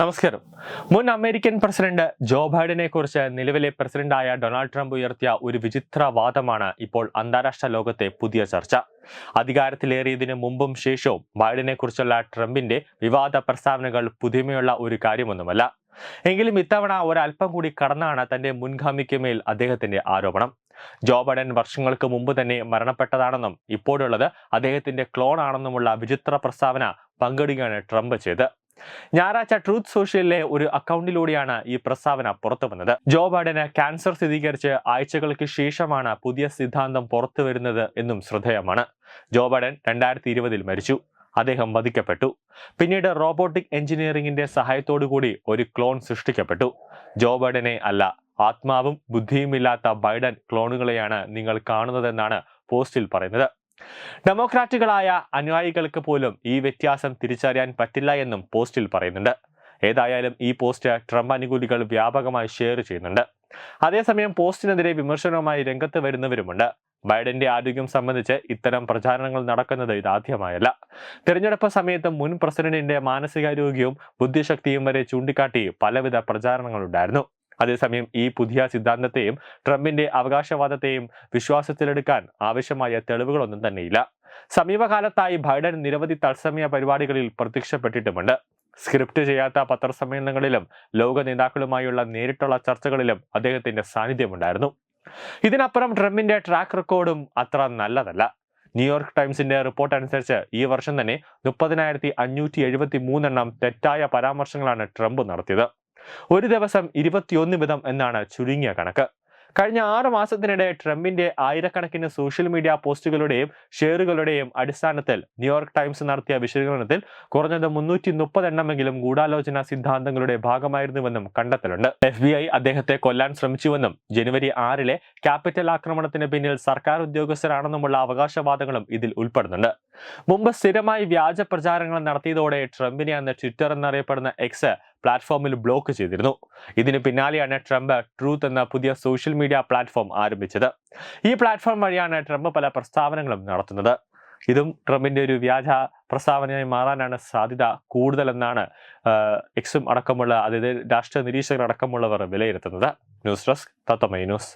നമസ്കാരം. മുൻ American president Joe ബൈഡനെ കുറിച്ച് നിലവിലെ പ്രസിഡന്റായ ഡൊണാൾഡ് ട്രംപ് ഉയർത്തിയ ഒരു വിചിത്ര വാദമാണ് ഇപ്പോൾ അന്താരാഷ്ട്ര ലോകത്തെ പുതിയ ചർച്ച. അധികാരത്തിലേറിയതിനു മുമ്പും ശേഷവും ബൈഡനെ കുറിച്ചുള്ള ട്രംപിന്റെ വിവാദ പ്രസ്താവനകൾ പുതുമയുള്ള ഒരു കാര്യമൊന്നുമല്ല. എങ്കിലും ഇത്തവണ ഒരല്പം കൂടി കടന്നാണ് തന്റെ മുൻഗാമിക്ക് മേൽ അദ്ദേഹത്തിന്റെ ആരോപണം. ജോ ബൈഡൻ വർഷങ്ങൾക്ക് മുമ്പ് തന്നെ മരണപ്പെട്ടതാണെന്നും ഇപ്പോഴുള്ളത് അദ്ദേഹത്തിന്റെ ക്ലോൺ ആണെന്നുമുള്ള വിചിത്ര പ്രസ്താവന പങ്കിടുകയാണ് ട്രംപ് ചെയ്ത് ഞായറാഴ്ച ട്രൂത്ത് സോഷ്യലിലെ ഒരു അക്കൗണ്ടിലൂടെയാണ് ഈ പ്രസ്താവന പുറത്തു വന്നത്. ജോ ബൈഡന് ക്യാൻസർ സ്ഥിരീകരിച്ച് ആഴ്ചകൾക്ക് ശേഷമാണ് പുതിയ സിദ്ധാന്തം പുറത്തു വരുന്നത് എന്നും ശ്രദ്ധേയമാണ്. ജോ ബൈഡൻ രണ്ടായിരത്തി ഇരുപതിൽ മരിച്ചു. അദ്ദേഹം വധിക്കപ്പെട്ടു. പിന്നീട് റോബോട്ടിക് എഞ്ചിനീയറിംഗിന്റെ കൂടി ഒരു ക്ലോൺ സൃഷ്ടിക്കപ്പെട്ടു. ജോ ബൈഡനെ അല്ല ആത്മാവും ബുദ്ധിയുമില്ലാത്ത ബൈഡൻ ക്ലോണുകളെയാണ് നിങ്ങൾ കാണുന്നതെന്നാണ് പോസ്റ്റിൽ പറയുന്നത്. ഡെമോക്രാറ്റുകളായ അനുയായികൾക്ക് പോലും ഈ വ്യത്യാസം തിരിച്ചറിയാൻ പറ്റില്ല എന്നും പോസ്റ്റിൽ പറയുന്നുണ്ട്. ഏതായാലും ഈ പോസ്റ്റ് ട്രംപ് അനുകൂലികൾ വ്യാപകമായി ഷെയർ ചെയ്യുന്നുണ്ട്. അതേസമയം പോസ്റ്റിനെതിരെ വിമർശനവുമായി രംഗത്ത് വരുന്നവരുമുണ്ട്. ബൈഡന്റെ ആരോഗ്യം സംബന്ധിച്ച് ഇത്തരം പ്രചാരണങ്ങൾ നടക്കുന്നത് ഇതാദ്യമായല്ല. തിരഞ്ഞെടുപ്പ് സമയത്ത് മുൻ പ്രസിഡന്റിന്റെ മാനസികാരോഗ്യവും ബുദ്ധിശക്തിയും വരെ ചൂണ്ടിക്കാട്ടി പലവിധ പ്രചാരണങ്ങളുണ്ടായിരുന്നു. അതേസമയം ഈ പുതിയ സിദ്ധാന്തത്തെയും ട്രംപിന്റെ അവകാശവാദത്തെയും വിശ്വാസത്തിലെടുക്കാൻ ആവശ്യമായ തെളിവുകളൊന്നും തന്നെയില്ല. സമീപകാലത്തായി ബൈഡൻ നിരവധി തത്സമയ പരിപാടികളിൽ പ്രത്യക്ഷപ്പെട്ടിട്ടുമുണ്ട്. സ്ക്രിപ്റ്റ് ചെയ്യാത്ത പത്രസമ്മേളനങ്ങളിലും ലോക നേതാക്കളുമായുള്ള നേരിട്ടുള്ള ചർച്ചകളിലും അദ്ദേഹത്തിന്റെ സാന്നിധ്യമുണ്ടായിരുന്നു. ഇതിനപ്പുറം ട്രംപിന്റെ ട്രാക്ക് റെക്കോർഡും അത്ര നല്ലതല്ല. ന്യൂയോർക്ക് ടൈംസിന്റെ റിപ്പോർട്ട് അനുസരിച്ച് ഈ വർഷം തന്നെ മുപ്പതിനായിരത്തി അഞ്ഞൂറ്റി എഴുപത്തി മൂന്നെണ്ണം തെറ്റായ പരാമർശങ്ങളാണ് ട്രംപ് നടത്തിയത്. ഒരു ദിവസം ഇരുപത്തിയൊന്ന് വിധം എന്നാണ് ചുരുങ്ങിയ കണക്ക്. കഴിഞ്ഞ ആറ് മാസത്തിനിടെ ട്രംപിന്റെ ആയിരക്കണക്കിന് സോഷ്യൽ മീഡിയ പോസ്റ്റുകളുടെയും ഷെയറുകളുടെയും അടിസ്ഥാനത്തിൽ ന്യൂയോർക്ക് ടൈംസ് നടത്തിയ വിശകലനത്തിൽ കുറഞ്ഞത് മുന്നൂറ്റി മുപ്പത് എണ്ണമെങ്കിലും ഗൂഢാലോചന സിദ്ധാന്തങ്ങളുടെ ഭാഗമായിരുന്നുവെന്നും കണ്ടെത്തലുണ്ട്. എഫ് ബി ഐ അദ്ദേഹത്തെ കൊല്ലാൻ ശ്രമിച്ചുവെന്നും ജനുവരി ആറിലെ ക്യാപിറ്റൽ ആക്രമണത്തിന് പിന്നിൽ സർക്കാർ ഉദ്യോഗസ്ഥരാണെന്നുമുള്ള അവകാശവാദങ്ങളും ഇതിൽ ഉൾപ്പെടുന്നുണ്ട്. മുമ്പ് സ്ഥിരമായി വ്യാജ പ്രചാരങ്ങൾ നടത്തിയതോടെ ട്രംപിനെ അന്ന് ട്വിറ്റർ എന്നറിയപ്പെടുന്ന എക്സ് പ്ലാറ്റ്ഫോമിൽ ബ്ലോക്ക് ചെയ്തിരുന്നു. ഇതിന് പിന്നാലെയാണ് ട്രംപ് ട്രൂത്ത് എന്ന പുതിയ സോഷ്യൽ മീഡിയ പ്ലാറ്റ്ഫോം ആരംഭിച്ചത്. ഈ പ്ലാറ്റ്ഫോം വഴിയാണ് ട്രംപ് പല പ്രസ്താവനകളും നടത്തുന്നത്. ഇതും ട്രംപിന്റെ ഒരു വ്യാജ പ്രസ്താവനയായി മാറാനാണ് സാധ്യത കൂടുതലെന്നാണ് എക്സും അടക്കമുള്ള അതായത് രാഷ്ട്രീയ നിരീക്ഷകർ അടക്കമുള്ളവർ വിലയിരുത്തുന്നത്. ന്യൂസ് ഡെസ്ക് തത്തമൈ ന്യൂസ്.